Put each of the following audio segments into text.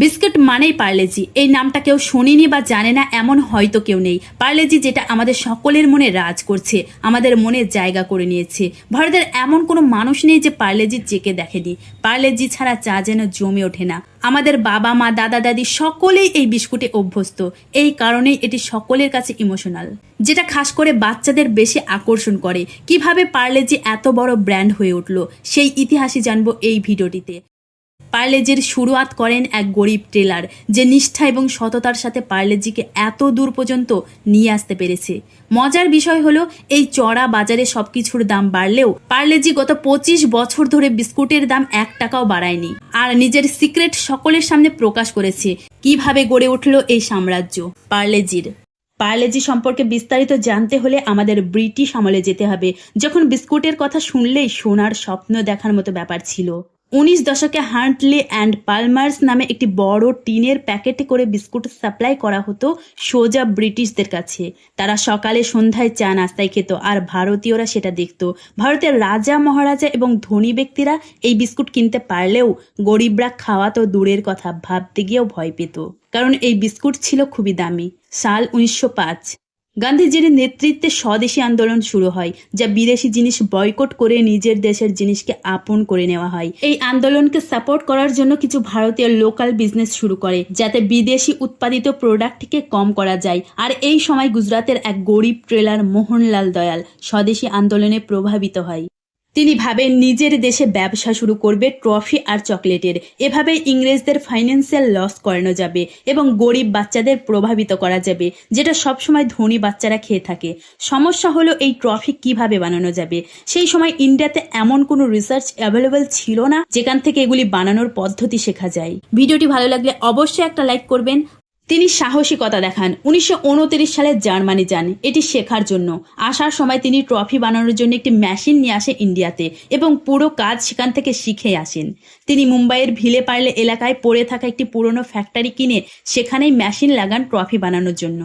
Biscuit মানেই পার্লেজি। এই নামটা কেউ শোনেনি বা জানে না, এমন হয়তো কেউ নেই। পার্লেজি যেটা আমাদের সকলের মনে রাজ করছে, আমাদের মনে জায়গা করে নিয়েছে। ভারতের এমন কোনো মানুষ নেই যে পার্লেজি চেকে দেখেনি। পার্লেজি ছাড়া চা যেন জমে ওঠে না। আমাদের বাবা, মা, দাদা, দাদি সকলেই এই বিস্কুটে অভ্যস্ত। এই কারণেই এটি সকলের কাছে ইমোশনাল। যেটা খাস করে বাচ্চাদের বেশি আকর্ষণ করে। কীভাবে পার্লেজি এত বড় ব্র্যান্ড হয়ে উঠল, সেই ইতিহাসই জানব এই ভিডিওটিতে। পার্লেজির শুরুয়াত করেন এক গরিব ট্রেলার যে নিষ্ঠা এবং সততার সাথে পার্লেজিকে এত দূর পর্যন্ত নিয়ে আসতে পেরেছে। মজার বিষয় হলো, এই চড়া বাজারে সবকিছুর দাম বাড়লেও পার্লেজি গত পঁচিশ বছর ধরে বিস্কুটের দাম এক টাকাও বাড়ায়নি। আর নিজের সিক্রেট সকলের সামনে প্রকাশ করেছে, কীভাবে গড়ে উঠল এই সাম্রাজ্য পার্লেজির। পার্লেজি সম্পর্কে বিস্তারিত জানতে হলে আমাদের ব্রিটিশ আমলে যেতে হবে, যখন বিস্কুটের কথা শুনলেই সোনার স্বপ্ন দেখার মতো ব্যাপার ছিল। উনিশ দশকে হান্টলি অ্যান্ড পালমার্স নামে একটি বড় টিনের প্যাকেটে করে বিস্কুট সাপ্লাই করা হতো সোজা ব্রিটিশদের কাছে। তারা সকালে সন্ধ্যায় চা নাস্তায় খেত আর ভারতীয়রা সেটা দেখত। ভারতের রাজা, মহারাজা এবং ধনী ব্যক্তিরা এই বিস্কুট কিনতে পারলেও গরিবরা খাওয়া তো দূরের কথা, ভাবতে গিয়েও ভয় পেত। কারণ এই বিস্কুট ছিল খুবই দামি। সাল উনিশশো পাঁচ। গান্ধীজির নেতৃত্বে স্বদেশী আন্দোলন শুরু হয়, যা বিদেশি জিনিস বয়কট করে নিজের দেশের জিনিসকে আপন করে নেওয়া হয়। এই আন্দোলনকে সাপোর্ট করার জন্য কিছু ভারতীয় লোকাল বিজনেস শুরু করে, যাতে বিদেশি উৎপাদিত প্রোডাক্টকে কম করা যায়। আর এই সময় গুজরাতের এক গরিব ট্রেলার মোহনলাল দয়াল স্বদেশী আন্দোলনে প্রভাবিত হয়। তিনি ভাবেন নিজের দেশে ব্যবসা শুরু করবে ট্রফি আর চকলেটের। এভাবে ইংরেজদের ফাইন্যান্সিয়াল লস করানো যাবে এবং গরিব বাচ্চাদের প্রভাবিত করা যাবে, যেটা সবসময় ধনী বাচ্চারা খেয়ে থাকে। সমস্যা হলো এই ট্রফি কীভাবে বানানো যাবে? সেই সময় ইন্ডিয়াতে এমন কোনো রিসার্চ অ্যাভেলেবল ছিল না যেখান থেকে এগুলি বানানোর পদ্ধতি শেখা যায়। ভিডিওটি ভালো লাগলে অবশ্যই একটা লাইক করবেন। তিনি সাহসিকতা দেখান। উনিশশো উনত্রিশ সালে জার্মানি যান। এটি শেখার জন্য। আসার সময় তিনি ট্রফি বানানোর জন্য একটি মেশিন নিয়ে আসে ইন্ডিয়াতে এবং পুরো কাজ সেখান থেকে শিখে আসেন। তিনি মুম্বাইয়ের ভিলে পার্লে এলাকায় পড়ে থাকা একটি পুরনো ফ্যাক্টরি কিনে সেখানেই মেশিন লাগান ট্রফি বানানোর জন্য।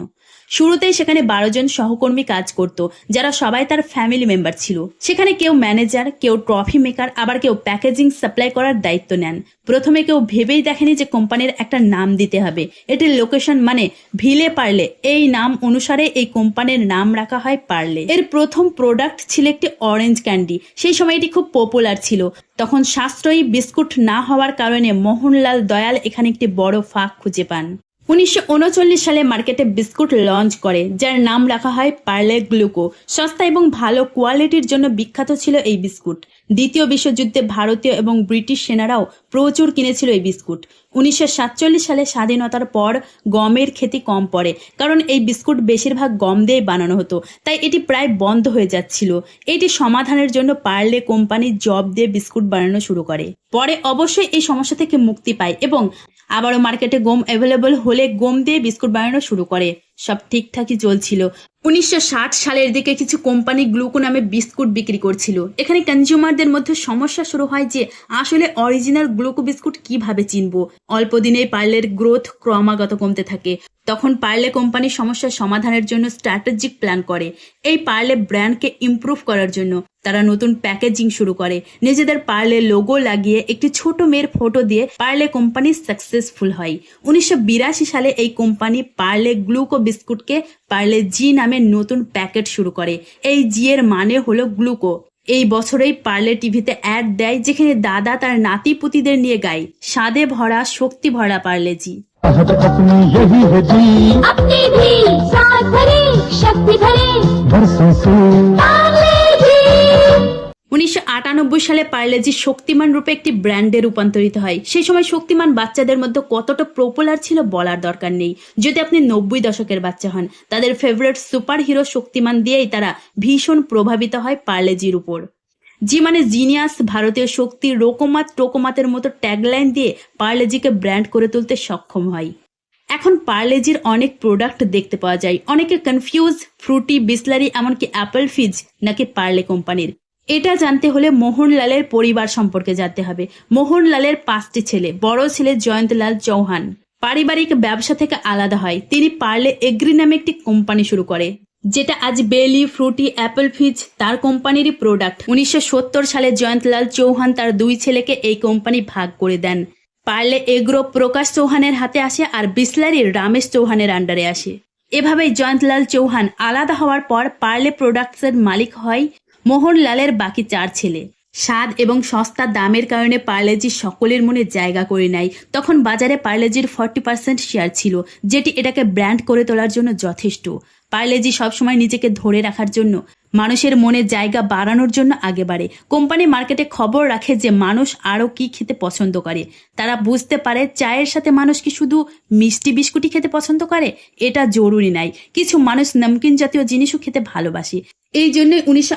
শুরুতেই সেখানে বারো জন সহকর্মী কাজ করত, যারা সবাই তার ফ্যামিলি মেম্বার ছিল। সেখানে কেউ ম্যানেজার কেউ ট্রফি মেকার আবার কেউ প্যাকেজিং সাপ্লাই করার দায়িত্ব নেন। প্রথমে কেউ ভেবেই দেখেনি যে কোম্পানির একটা নাম দিতে হবে। এটির লোকেশন মানে ভিলে পারলে, এই নাম অনুসারে এই কোম্পানির নাম রাখা হয় পারলে। এর প্রথম প্রোডাক্ট ছিল একটি অরেঞ্জ ক্যান্ডি সেই সময় এটি খুব পপুলার ছিল। তখন সাশ্রয়ী বিস্কুট না হওয়ার কারণে মোহনলাল দয়াল এখানে একটি বড় ফাঁক খুঁজে পান। উনিশশো উনচল্লিশ সালে মার্কেটে বিস্কুট লঞ্চ করে, যার নাম রাখা হয় পার্লে গ্লুকো। সস্তা এবং ভালো কোয়ালিটির জন্য বিখ্যাত ছিল এই বিস্কুট। দ্বিতীয় বিশ্বযুদ্ধে ভারতীয় এবং ব্রিটিশ সেনারাও প্রচুর কিনেছিল এই বিস্কুট। উনিশশো সাতচল্লিশ সালে স্বাধীনতার পর গমের খেতি কম পড়ে, কারণ এই বিস্কুট বেশিরভাগ গম দিয়ে বানানো হতো, তাই এটি প্রায় বন্ধ হয়ে যাচ্ছিল। এটি সমাধানের জন্য পার্লে কোম্পানি জব দিয়ে বিস্কুট বানানো শুরু করে। পরে অবশ্যই এই সমস্যা থেকে মুক্তি পায় এবং আবারও মার্কেটে গম অ্যাভেলেবল হলে গম দিয়ে বিস্কুট বানানো শুরু করে। সব ঠিকঠাকই চলছিল। উনিশশো ষাট সালের দিকে কিছু কোম্পানি গ্লুকো নামে বিস্কুট বিক্রি করছিল। এখানে কনজিউমারদের মধ্যে সমস্যা শুরু হয় যে আসলে অরিজিনাল গ্লুকো বিস্কুট কীভাবে চিনবো? অল্প দিনেই পার্লের গ্রোথ ক্রমাগত কমতে থাকে। তখন পার্লে কোম্পানি সমস্যার সমাধানের জন্য স্ট্র্যাটেজিক প্ল্যান করে। এই পার্লে ব্র্যান্ডকে ইম্প্রুভ করার জন্য। তারা নতুন প্যাকেজিং শুরু করে। নিজেদের পার্লে লোগো লাগিয়ে একটি ছোট মেয়ের ফটো দিয়ে পার্লে কোম্পানি সাকসেসফুল হয়। উনিশশো বিরাশি সালে এই কোম্পানি পার্লে গ্লুকো বিস্কুটকে পার্লে জি নামে নতুন প্যাকেট শুরু করে। এই জি এর মানে হলো গ্লুকো। এই বছরেই পার্লে টিভিতে অ্যাড দেয় যেখানে দাদা তার নাতি পুতিদের নিয়ে গায়। স্বাদে ভরা শক্তি ভরা পার্লে জি। শক্তি ভরে। উনিশশো আটানব্বই সালে পার্লেজি শক্তিমান রূপে একটি ব্র্যান্ডে রূপান্তরিত হয়। সেই সময় শক্তিমান বাচ্চাদের মধ্যে কতটা পপুলার ছিল বলার দরকার নেই। যদি আপনি নব্বই দশকের বাচ্চা হন, তাদের ফেভারিট সুপার হিরো শক্তিমান দিয়েই তারা ভীষণ প্রভাবিত হয় পার্লেজির উপর। জি মানে জিনিয়াস ভারতীয় শক্তি রোকোমাত টোকোমাতের মতো ট্যাগলাইন দিয়ে পার্লেজিকে ব্র্যান্ড করে তুলতে সক্ষম হয়। এখন পার্লেজির অনেক প্রোডাক্ট দেখতে পাওয়া যায়। অনেকে কনফিউজ ফ্রুটি বিসলারি এমনকি অ্যাপেল ফিজ নাকি পার্লে কোম্পানির। এটা জানতে হলে মোহনলালের পরিবার সম্পর্কে জানতে হবে। মোহনলালের পাঁচটি ছেলে, বড় ছেলে জয়ন্তলাল চৌহান। পারিবারিক ব্যবসা থেকে আলাদা হয়। তিনি পার্লে এগ্রি নামে একটি কোম্পানি শুরু করে, যেটা আজ বেলি, ফ্রুটি, অ্যাপেল ফিজ তার কোম্পানিরই প্রোডাক্ট উনিশশো সত্তর সালে জয়ন্তলাল চৌহান তার দুই ছেলেকে এই কোম্পানি ভাগ করে দেন। পারলে এগ্রো প্রকাশ চৌহানের হাতে আসে আর বিসলারি রামেশ চৌহানের আন্ডারে আসে। এভাবেই জয়ন্তলাল চৌহান আলাদা হওয়ার পর পার্লে প্রোডাক্টসের মালিক হয় মোহনলালের বাকি চার ছেলে। স্বাদ এবং সস্তা দামের কারণে পার্লেজি সকলের মনে জায়গা করে নেয়। তখন বাজারে পার্লেজির ফর্টি পার্সেন্ট শেয়ার ছিল, যেটি এটাকে ব্র্যান্ড করে তোলার জন্য যথেষ্ট। পার্লেজি সবসময় নিজেকে ধরে রাখার জন্য, মানুষের মনে জায়গা বাড়ানোর জন্য আগে বাড়ে। কোম্পানি মার্কেটে খবর রাখে যে মানুষ আরও কি খেতে পছন্দ করে। তারা বুঝতে পারে চায়ের সাথে মানুষ কি শুধু মিষ্টি বিস্কুটই খেতে পছন্দ করে? এটা জরুরি নাই। কিছু মানুষ নমকিন জাতীয় জিনিসও খেতে ভালোবাসে। এই জন্যই উনিশশো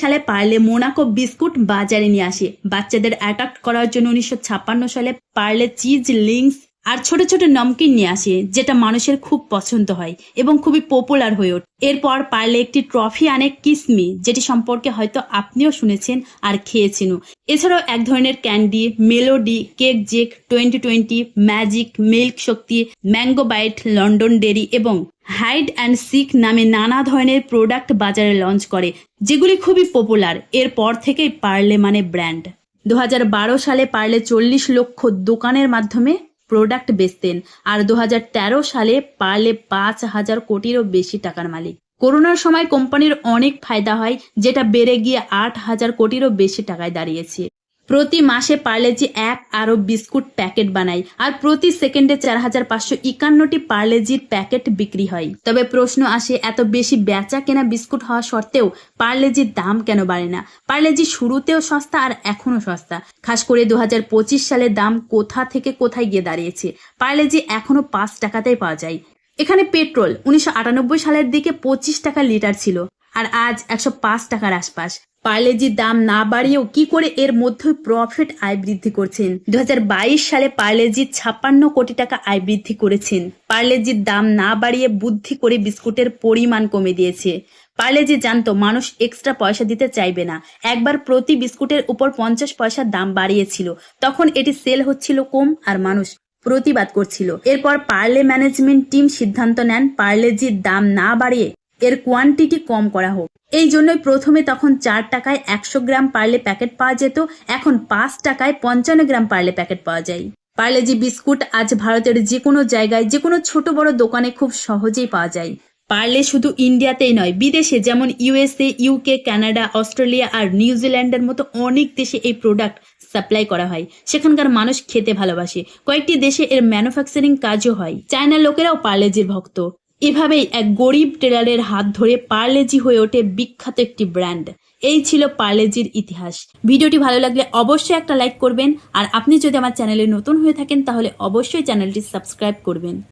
সালে পার্লে মোনাকো বিস্কুট বাজারে নিয়ে আসে। বাচ্চাদের অ্যাট্রাক্ট করার জন্য উনিশশো ছাপ্পান্ন সালে পার্লে চিজ লিঙ্কস আর ছোট ছোট নমকিন নিয়ে আসে, যেটা মানুষের খুব পছন্দ হয় এবং খুবই পপুলার হয়ে ওঠে। এরপর পারলে একটি ট্রফি আনে কিসমি, যেটি সম্পর্কে হয়তো আপনিও শুনেছেন আর খেয়েছেনও। এছাড়াও এক ধরনের candy, Melody, Krackjack twenty twenty magic milk Shakti mango bite London dairy এবং হাইড অ্যান্ড সিক নামে নানা ধরনের প্রোডাক্ট বাজারে লঞ্চ করে, যেগুলি খুবই পপুলার এরপর থেকেই পার্লে মানে ব্র্যান্ড দু হাজার বারো সালে পার্লে চল্লিশ লক্ষ দোকানের মাধ্যমে প্রোডাক্ট বেচতেন। আর দু হাজার তেরো সালে পারলে পাঁচ হাজার কোটিরও বেশি টাকার মালিক। করোনার সময় কোম্পানির অনেক ফায়দা হয়, যেটা বেড়ে গিয়ে আট হাজার কোটিরও বেশি টাকায় দাঁড়িয়েছে। প্রতি মাসে পার্লেজি এক আরও বিস্কুট প্যাকেট বানায় আর প্রতি সেকেন্ডে চার হাজার পাঁচশো একান্নটি পার্লেজির প্যাকেট বিক্রি হয়। তবে প্রশ্ন আসে, এত বেশি বেচা কেনা বিস্কুট হওয়া সত্ত্বেও পার্লেজির দাম কেন বাড়ে না? পার্লেজি শুরুতেও সস্তা আর এখনও সস্তা। খাস করে দু হাজার পঁচিশ সালে দাম কোথা থেকে কোথায় গিয়ে দাঁড়িয়েছে? পার্লেজি এখনও পাঁচ টাকাতেই পাওয়া যায়। এখানে পেট্রোল, উনিশশো আটানব্বই সালের দিকে পঁচিশ টাকা লিটার ছিল। আর আজ একশো পাঁচ টাকার আশপাশ। পার্লেজির দাম না বাড়িয়েও কি করে এর মধ্যে প্রফিট আয় বৃদ্ধি করছেন? দু হাজার বাইশ সালে পার্লেজি ছাপ্পান্ন কোটি টাকা আয় বৃদ্ধি করেছেন। পার্লেজির দাম না বাড়িয়ে বুদ্ধি করে বিস্কুটের পরিমাণ কমে দিয়েছে। পার্লেজি জানতো মানুষ এক্সট্রা পয়সা দিতে চাইবে না। একবার প্রতি বিস্কুটের উপর পঞ্চাশ পয়সার দাম বাড়িয়েছিল। তখন এটি সেল হচ্ছিল কম আর মানুষ প্রতিবাদ করছিল। এরপর পার্লে ম্যানেজমেন্ট টিম সিদ্ধান্ত নেন পার্লেজির দাম না বাড়িয়ে এর কোয়ান্টিটি কম করা হোক। এই জন্যই প্রথমে তখন চার টাকায় একশো গ্রাম পার্লে প্যাকেট পাওয়া যেত, এখন পাঁচ টাকায় পঞ্চান্ন গ্রাম পার্লে প্যাকেট পাওয়া যায়। পার্লেজি বিস্কুট আজ ভারতের যে কোনো জায়গায় যে কোনো ছোট বড় দোকানে খুব সহজেই পাওয়া যায়। পারলে শুধু ইন্ডিয়াতেই নয়, বিদেশে যেমন ইউএসএ, ইউকে কানাডা অস্ট্রেলিয়া আর নিউজিল্যান্ডের মতো অনেক দেশে এই প্রোডাক্ট সাপ্লাই করা হয়। সেখানকার মানুষ খেতে ভালোবাসে। কয়েকটি দেশে এর ম্যানুফ্যাকচারিং কাজও হয়। চায়নার লোকেরাও পার্লেজির ভক্ত। এভাবেই এক গরিব টেলারের হাত ধরে পার্লেজি হয়ে ওঠে বিখ্যাত একটি ব্র্যান্ড। এই ছিল পার্লেজির ইতিহাস। ভিডিওটি ভালো লাগলে অবশ্যই একটা লাইক করবেন। আর আপনি যদি আমার চ্যানেলে নতুন হয়ে থাকেন, তাহলে অবশ্যই চ্যানেলটি সাবস্ক্রাইব করবেন।